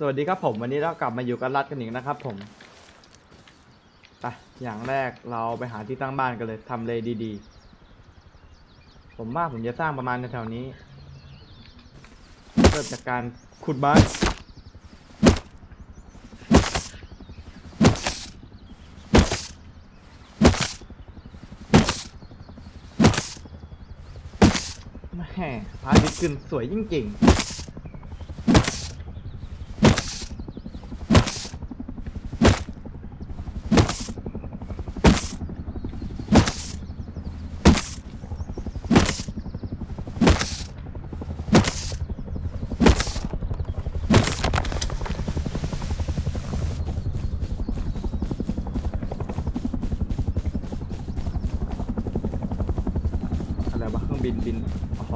สวัสดีครับผมวันนี้เรากลับมาอยู่กับรัดกันอีกนะครับผมไปอย่างแรกเราไปหาที่ตั้งบ้านกันเลยทำเลดีๆ ผมว่าผมจะสร้างประมาณแถวๆนี้เริ่มจากการขุดไม้แม่พระอาทิตย์ขึ้นสวยจริงๆ อะไรวะเครื่อง บินบินโอ้โห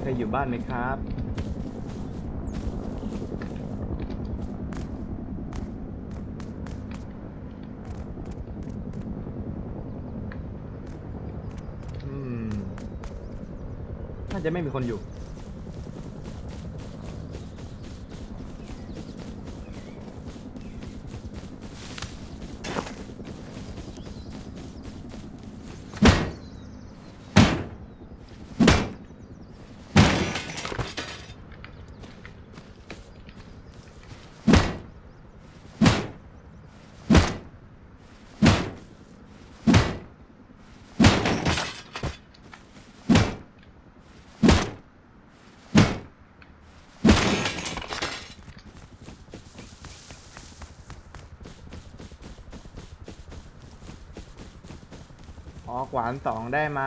ใครอยู่บ้านไหมครับอืมน่าจะไม่มีคนอยู่ ออกหวานสองได้ไหม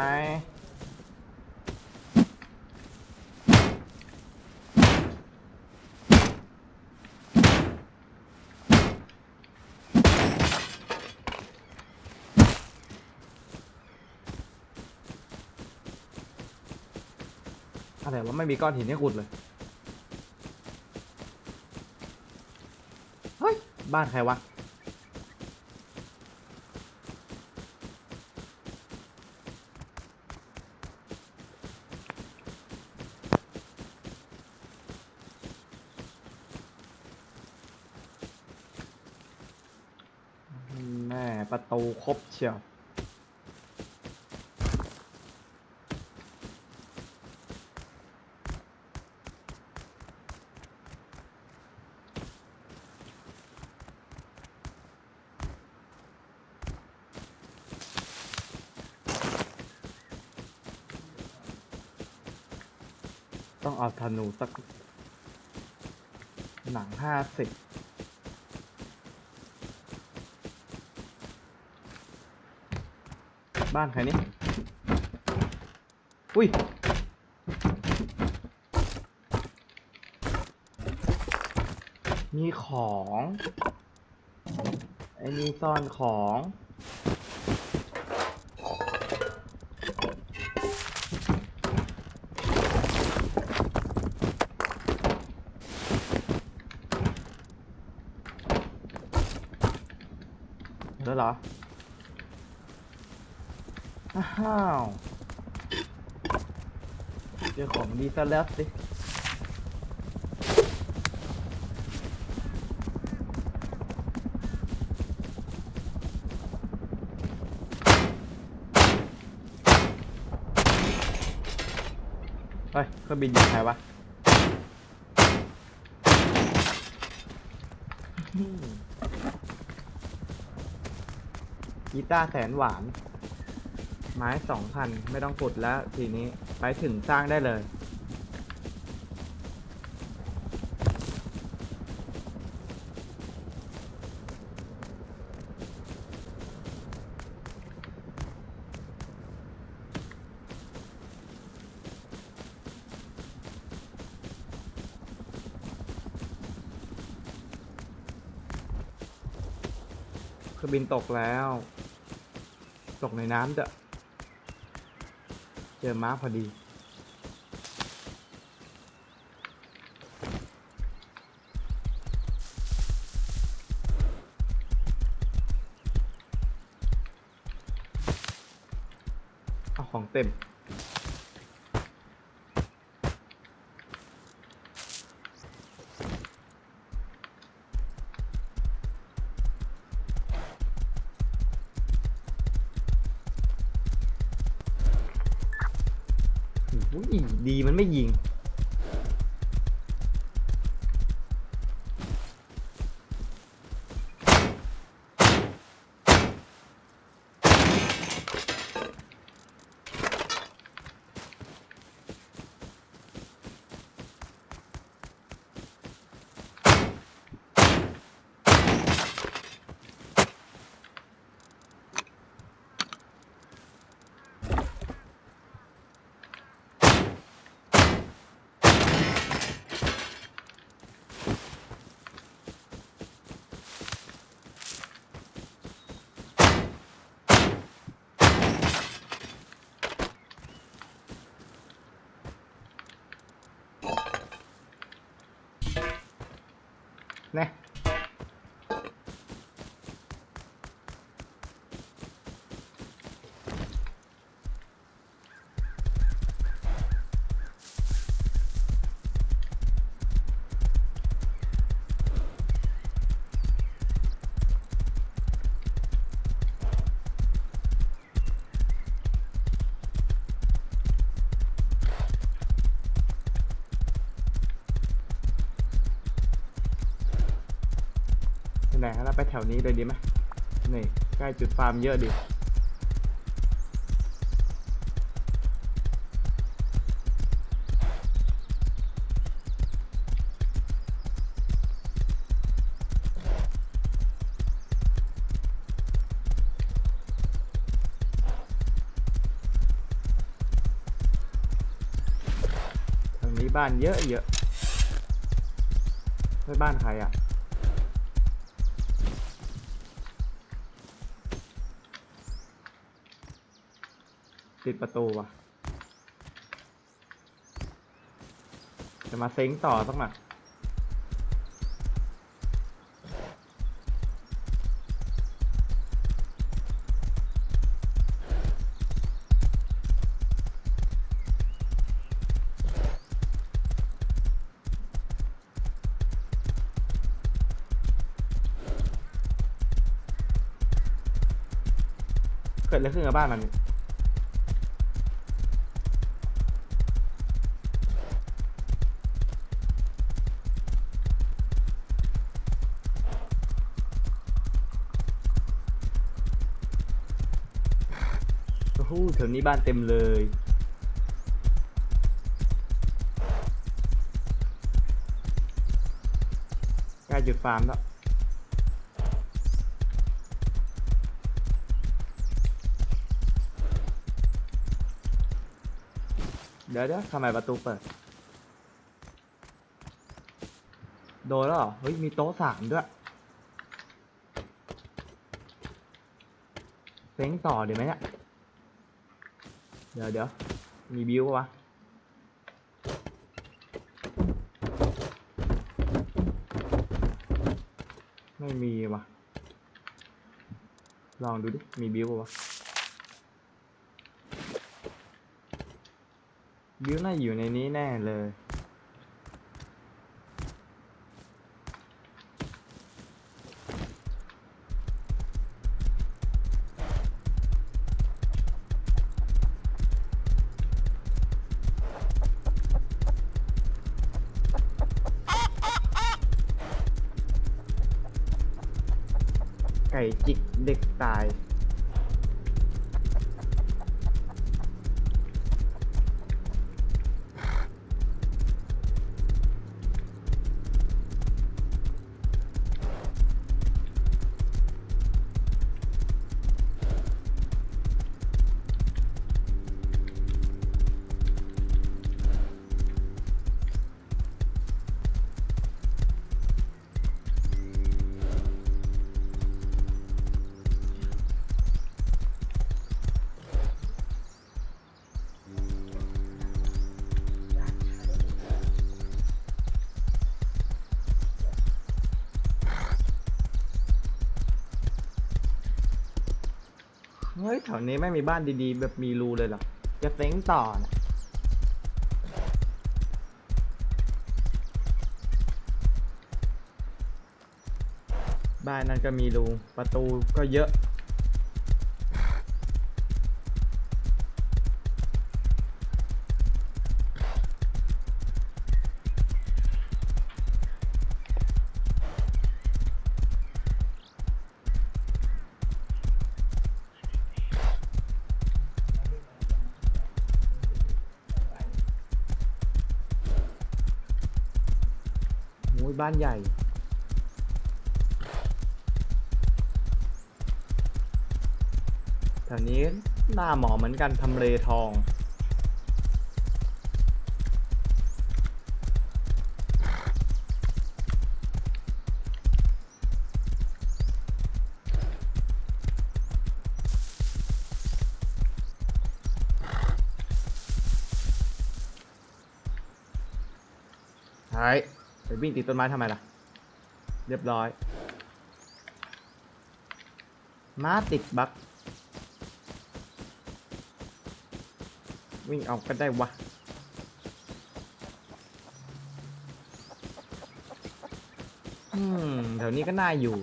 อะไรวะไม่มีก้อนหินให้ขุดเลย เฮ้ย บ้านใครวะ แม่ประตู ครบเชียวต้องเอาธนูสักหนังห้าสิบ บ้านใครนี่อุ้ยมีของไอ้นี่ซ่อนของแล้วเหรอ อ้าวเจอของดีซะแล้วสิเฮ้ยเครื่องบินยิงใครวะกีตาร์แสนหวาน ไม้สองพันไม่ต้องขุดแล้วทีนี้ไปถึงสร้างได้เลยเครื่องบินตกแล้ว ตกในน้ำเด้อ เจอม้าพอดี ไหนๆเราไปแถวนี้เลยดีไหมนี่ใกล้จุดฟาร์มเยอะดีทางนี้บ้านเยอะเยอะไม่บ้านใครอะ ปิดประตูว่ะ จะมาเซ็งต่อสักหน่อยเกิดอะไรขึ้นกับบ้านมัน โอ้โหแถ วนี้บ้านเต็มเลย ใกล้จุดฟาร์มแล้วเดี๋ยวเดี๋ยวทำไมประตูเปิด โดนแล้วเหรอเฮ้ย มีโต๊ะสามด้วยเซ้งต่อเดี๋ยวไหมเนี่ย เดี๋ยวเดี๋ยวมีบิวปะวะไม่มีวะลองดูดิ มีบิวปะวะบิวน่าอยู่ในนี้แน่เลย ไก่จิกเด็กตาย เฮ้ยแถวนี้ไม่มีบ้านดีๆ แบบมีรูเลยเหรอจะเซ้งต่อนะบ้านนั้นก็มีรูประตูก็เยอะ บ้านใหญ่ แถวนี้หน้าหมอเหมือนกันทำเลทองใช่ วิ่งติดต้นไม้ทำไมล่ะ เรียบร้อย ม้าติดบักวิ่งเอาก็ได้วะ อืม แถวนี้ก็น่าอยู่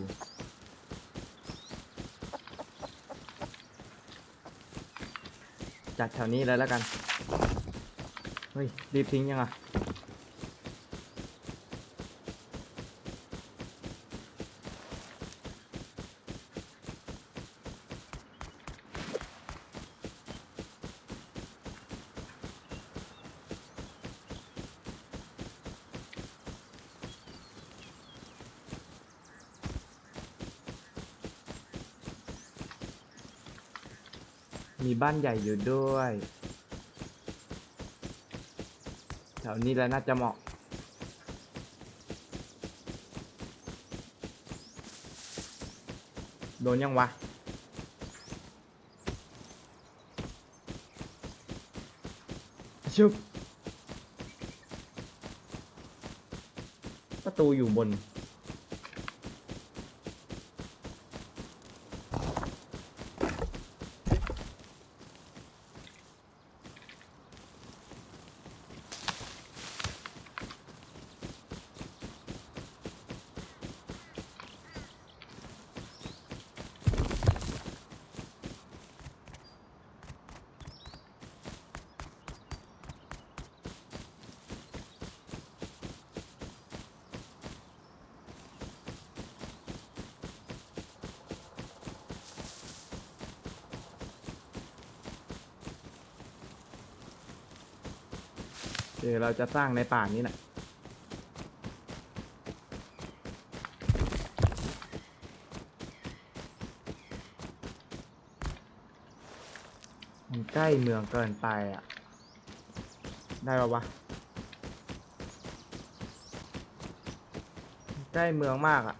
จัดแถวนี้เลยแล้วกัน เฮ้ย รีบทิ้งยังอะ มีบ้านใหญ่อยู่ด้วยแถวนี้แล้วน่าจะเหมาะ โดนยังวะ ชุบ ประตูอยู่บน เดี๋ยวเราจะสร้างในป่านี้แหละมันใกล้เมืองเกินไปอะ ได้ปะวะใกล้เมืองมากอะ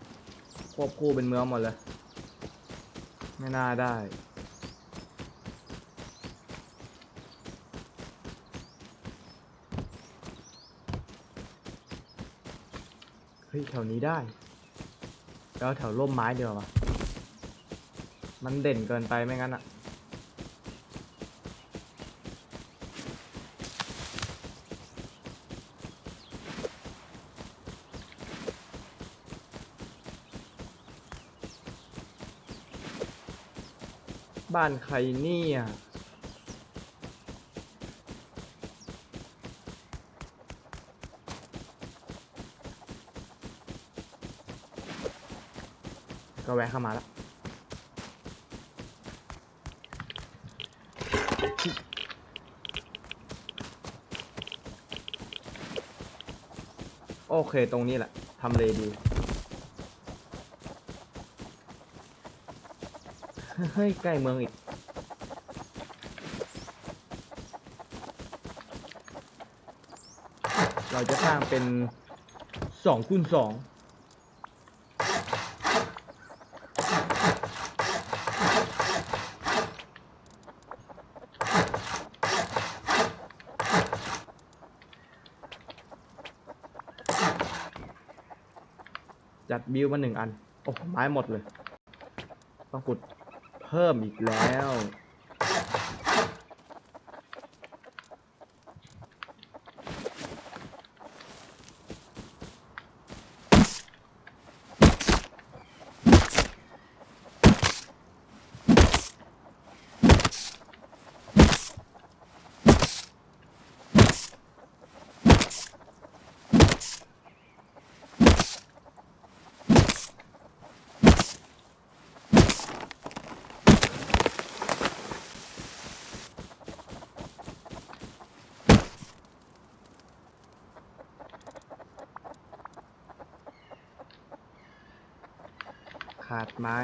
ควบคู่เป็นเมืองหมดเลย ไม่น่าได้ ฮ้ยแถวนี้ได้แล้วแถวร่มไม้เดียวาวะมันเด่นเกินไปไม่งั้นอะบ้านใครเนี่ย ก็แวะเข้ามาแล้วโอเคตรงนี้แหละทำเลดี เฮ้ย ใกล้เมืองอีก เราจะสร้างเป็นสองคูณสอง บิวมาหนึ่งอัน โอ้โหไม้หมดเลย ต้องขุดเพิ่มอีกแล้ว ขาดไม้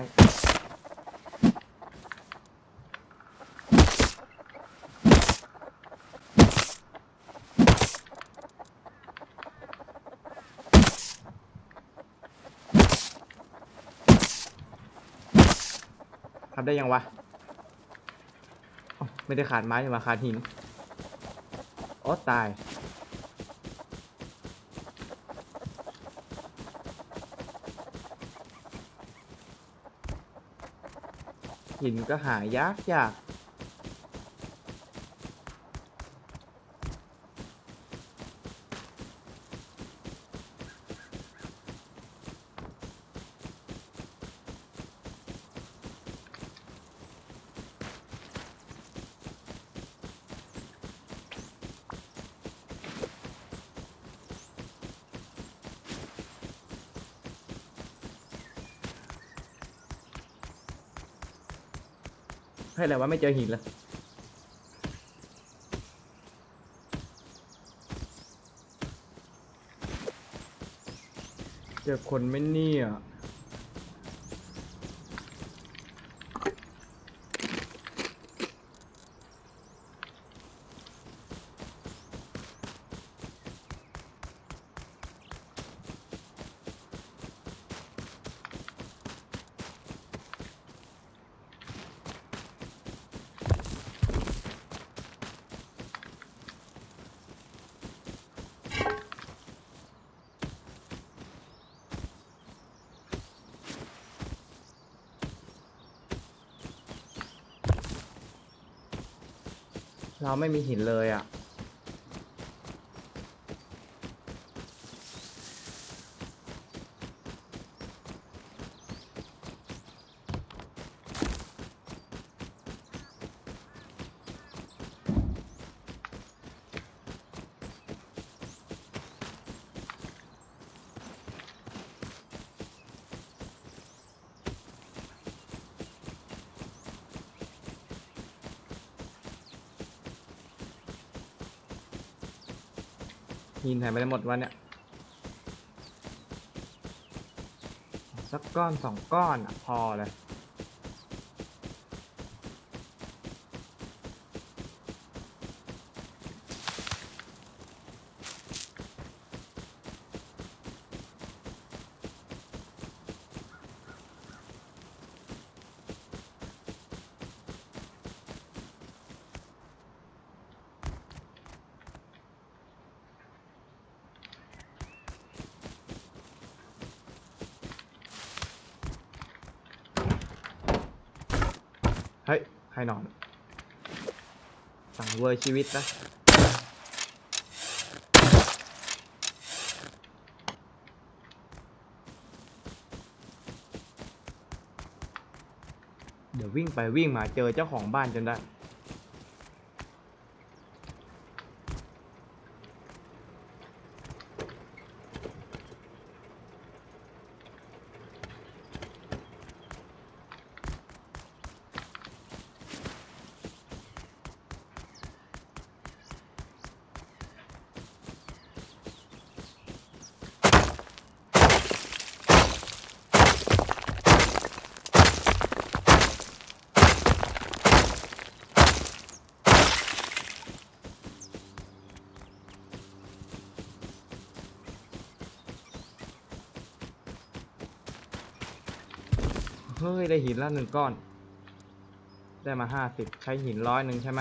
ทำได้ยังวะ ไม่ได้ขาดไม้นี่ว่าขาดหิน โอ้ตาย หินก็หายากยาก ให้อะไรวะไม่เจอหินละเจอคนไม่เนี่ย ไม่มีหินเลยอะ หินหายไปได้หมดวันเนี่ย สักก้อนสองก้อนอะพอเลย เฮ้ย ใครนอน สั่งเวอร์ชีวิตนะเดี๋ยววิ่งไปวิ่งมาเจอเจ้าของบ้านจนได้ ฮ้ย ได้หินละหนึ่งก้อน ได้มาห้าสิบใช้หินร้อยหนึ่งใช่ไหม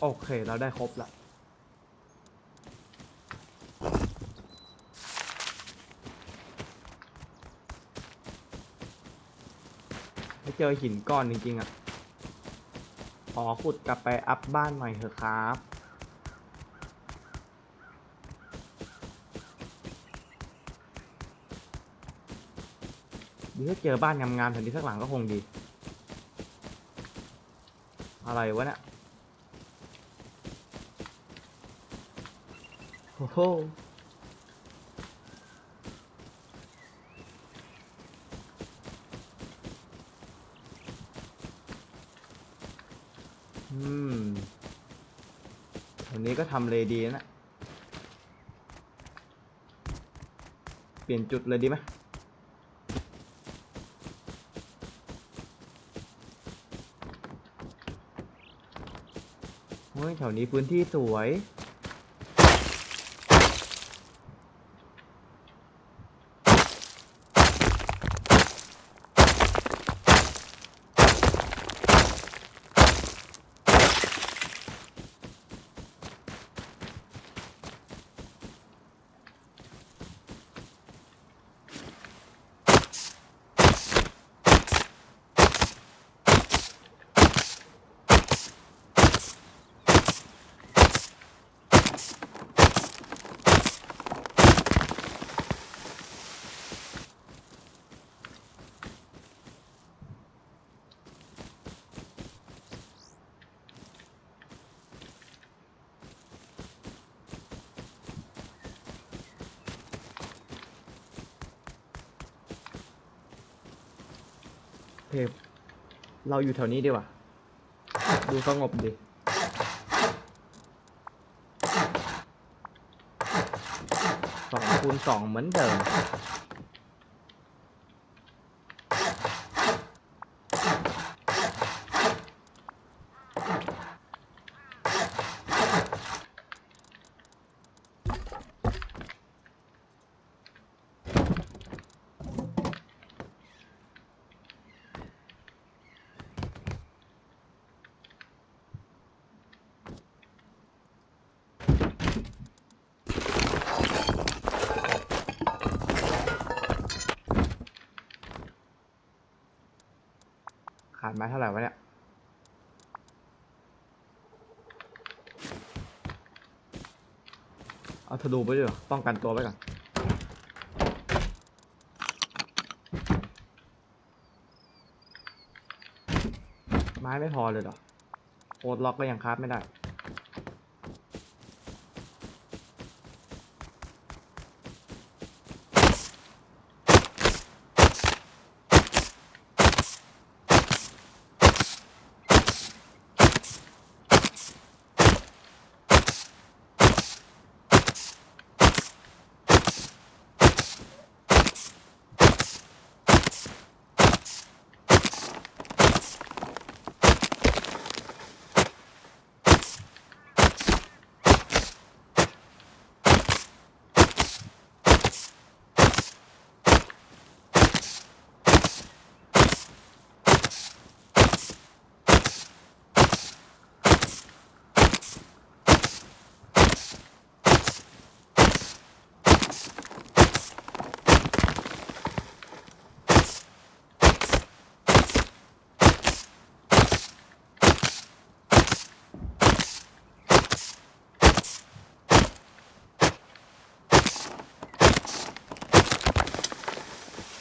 โอเค เราได้ครบละ ไม่เจอหินก้อนจริงๆอะ ขอขุดกลับไปอัพบ้านหน่อยเถอะครับ ดีถ้าเจอบ้านงามๆแถวนี้สักหลังก็คงดี อะไรวะเนี่ยโอ้โห อืมวันนี้ก็ ทำเลยดีนะ เปลี่ยนจุดเลยดีไหมเฮ้ยแถวนี้พื้นที่สวย เพบเราอยู่แถวนี้ดีกว่า ดูสงบดีสองคูณสองเหมือนเดิม ขาดไม้เท่าไหร่วะเนี่ย เอาธนูไปด้วยเหรอป้องกันตัวไว้ก่อนไม้ไม่พอเลยเหรอโอดล็อกก็ยังคราฟไม่ได้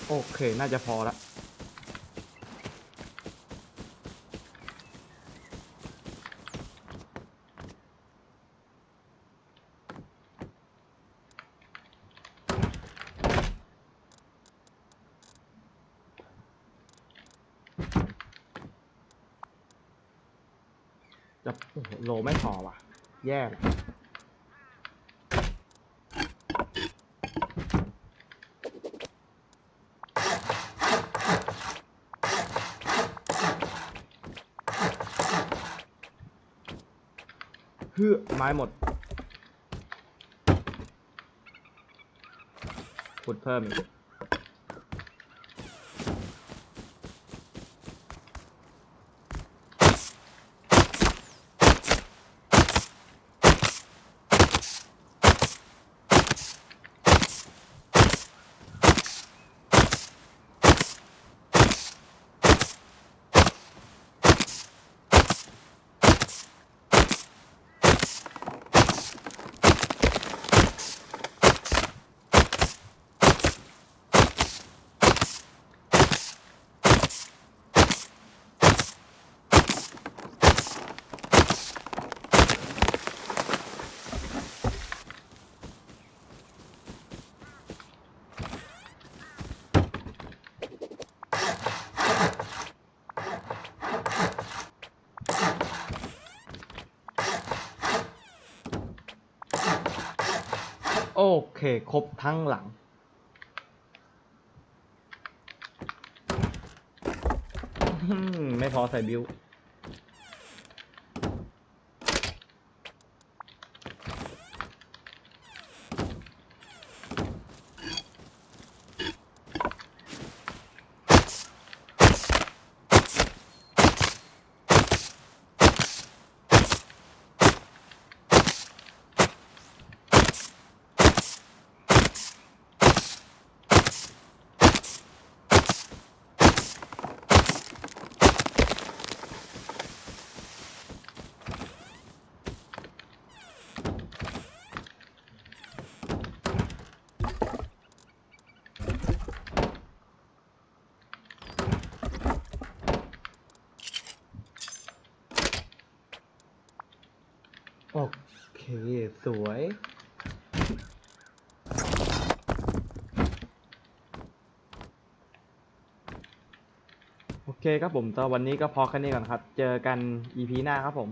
โอเค น่าจะพอละจะโหโลไม่พอว่ะ แย่เลย ไม้หมดขุดเพิ่มอีก โอ เค ครบทั้งหลัง ไม่พอใส่บิว โอเค สวย โอเคครับผมตอนวันนี้ก็พอแค่นี้ก่อนครับ เจอกัน EP หน้าครับผม